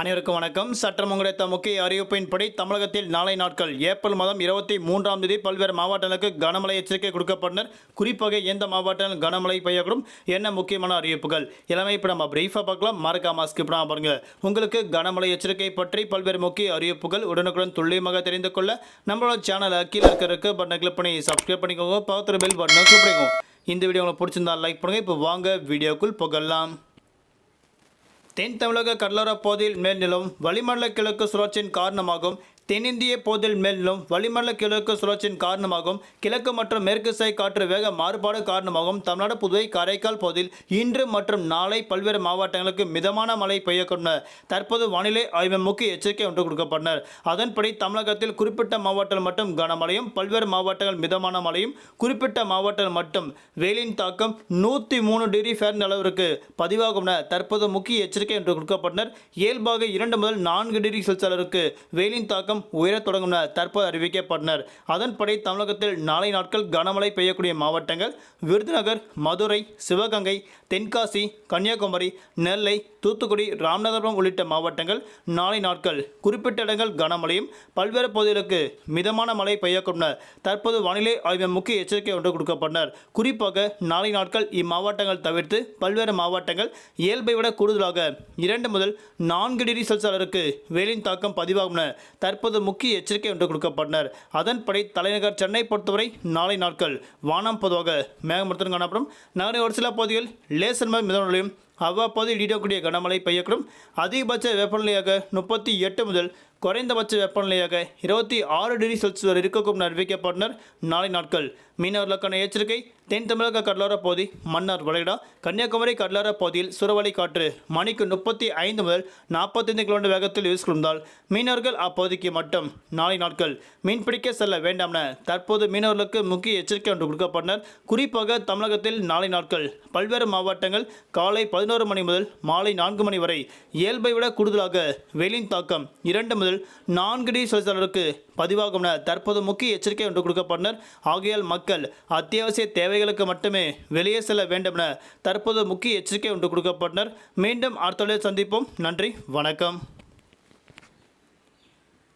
அனைவருக்கும் வணக்கம். சட்டம் கிடைத்த முக்கிய அறிவிப்பின்படி தமிழகத்தில் நாளை நாட்கள் ஏப்ரல் மாதம் இருபத்தி மூன்றாம் தேதி பல்வேறு மாவட்டங்களுக்கு கனமழை எச்சரிக்கை கொடுக்கப்பட்டனர். குறிப்பாக எந்த மாவட்டங்கள் கனமழை பெய்யக்கூடும் என்ன முக்கியமான அறிவிப்புகள்? எல்லாமே இப்போ நம்ம பிரீஃபாக பார்க்கலாம். மறக்காம ஸ்கிப் பாருங்கள் பாருங்க. உங்களுக்கு கனமழை எச்சரிக்கை பற்றி பல்வேறு முக்கிய அறிவிப்புகள் உடனுக்குடன் துல்லியமாக தெரிந்து கொள்ள நம்மளோட சேனலை கீழே இருக்கிறதுக்கு பட்டனை கிளிக் பண்ணி சப்ஸ்கிரைப் பண்ணிக்கோங்க. பக்கத்தில் பெல் பட்டனை கிளிக் பண்ணிக்கோங்க. இந்த வீடியோ உங்களுக்கு பிடிச்சிருந்தா லைக் பண்ணுங்கள் இப்போ வாங்க வீடியோக்குள் புகழலாம் தென் தமிழக கடலோரப் பகுதியில் மேல்நிலம் வளிமண்டல கிழக்கு சுழற்சியின் காரணமாகவும் தென்னிந்திய போதில் மேலும் வளிமண்டல கிழக்கு சுழற்சியின் காரணமாகவும் கிழக்கு மற்றும் மேற்கு சை காற்று வேக மாறுபாடு காரணமாகவும் தமிழ்நாடு புதுவை காரைக்கால் பகுதியில் இன்று மற்றும் நாளை பல்வேறு மாவட்டங்களுக்கு மிதமான மழை பெய்யக்கூடும் தற்போது வானிலை ஆய்வு முக்கிய எச்சரிக்கை ஒன்று கொடுக்கப்பட்டனர். அதன்படி தமிழகத்தில் குறிப்பிட்ட மாவட்டங்கள் மட்டும் கனமழையும் பல்வேறு மாவட்டங்கள் மிதமான மழையும் குறிப்பிட்ட மாவட்டங்கள் மட்டும் வெயிலின் தாக்கம் நூற்றி மூணு டிகிரி ஃபேரன் அளவிற்கு பதிவாகும் தற்போது முக்கிய எச்சரிக்கை என்று கொடுக்கப்பட்டனர். இயல்பாக இரண்டு முதல் நான்கு டிகிரி செல்சியஸ் அளவிற்கு வெயிலின் தாக்கம் உயரத் தொடங்கும் என தற்போது அறிவிக்கப்பட்டனர். அதன்படி தமிழகத்தில் நாளை நாட்கள் கனமழை பெய்யக்கூடிய மாவட்டங்கள் விருதுநகர் மதுரை சிவகங்கை தென்காசி கன்னியாகுமரி நெல்லை தூத்துக்குடி ராமநாதபுரம் உள்ளிட்ட மாவட்டங்கள் நாளை நாட்கள் குறிப்பிட்ட இடங்கள் கனமழையும் பல்வேறு பகுதிகளுக்கு மிதமான மழை பெய்யக்கூடும் என தற்போது வானிலை ஆய்வு முக்கிய எச்சரிக்கை ஒன்று கொடுக்கப்பட்டனர். குறிப்பாக நாளை நாட்கள் இம்மாவட்டங்கள் தவிர்த்து பல்வேறு மாவட்டங்கள் இயல்பை விட கூடுதலாக இரண்டு முதல் நான்கு டிகிரி செல்சியஸ் அளவிற்கு வெயிலின் தாக்கம் பதிவாகும் என தற்போது முக்கிய எச்சரிக்கை ஒன்று கொடுக்கப்பட்டனர். அதன்படி தலைநகர் சென்னை பொறுத்தவரை நாளை நாட்கள் வானம் பொதுவாக மேகமூர்த்தம் காணப்படும். நகரின் ஒரு சில பகுதிகள் லேசர் மழை மிதமலையும் அவ்வப்போது இடியக்கூடிய கனமழை பெய்யக்கூடும். அதிகபட்ச வெப்பநிலையாக முப்பத்தி எட்டு முதல் குறைந்தபட்ச வெப்பநிலையாக இருபத்தி ஆறு டிகிரி செல்சியஸ் வரை இருக்கக்கும் அறிவிக்கப்பட்டனர் நாளை நாட்கள். மீனவர்களுக்கான எச்சரிக்கை தென் தமிழக கடலோர பகுதி மன்னார் வளைகுடா கன்னியாகுமரி கடலோர பகுதியில் சுறவழி காற்று மணிக்கு முப்பத்தி ஐந்து முதல் நாற்பத்தைந்து கிலோமீட்டர் வேகத்தில் வீசிக்கொண்டால் மீனவர்கள் அப்பகுதிக்கு மட்டும் நாளை நாட்கள் மீன்பிடிக்க செல்ல வேண்டாம் என தற்போது மீனவர்களுக்கு முக்கிய எச்சரிக்கை ஒன்று கொடுக்கப்பட்டனர். குறிப்பாக தமிழகத்தில் நாளை நாட்கள் பல்வேறு மாவட்டங்கள் காலை பதினோரு மணி முதல் மாலை நான்கு மணி வரை இயல்பை விட கூடுதலாக வெயிலின் தாக்கம் இரண்டு முதல் நான்கு டிகிரி செல்சியஸ் பதிவாகும் என தற்போது முக்கிய எச்சரிக்கை ஒன்று கொடுக்கப்பட்டனர். ஆகையால் மக்கள் அத்தியாவசிய தேவைகளுக்கு மட்டுமே வெளியே செல்ல வேண்டும் என தற்போது முக்கிய எச்சரிக்கை ஒன்று கொடுக்கப்பட்டனர். மீண்டும் அடுத்த சந்திப்போம். நன்றி. வணக்கம்.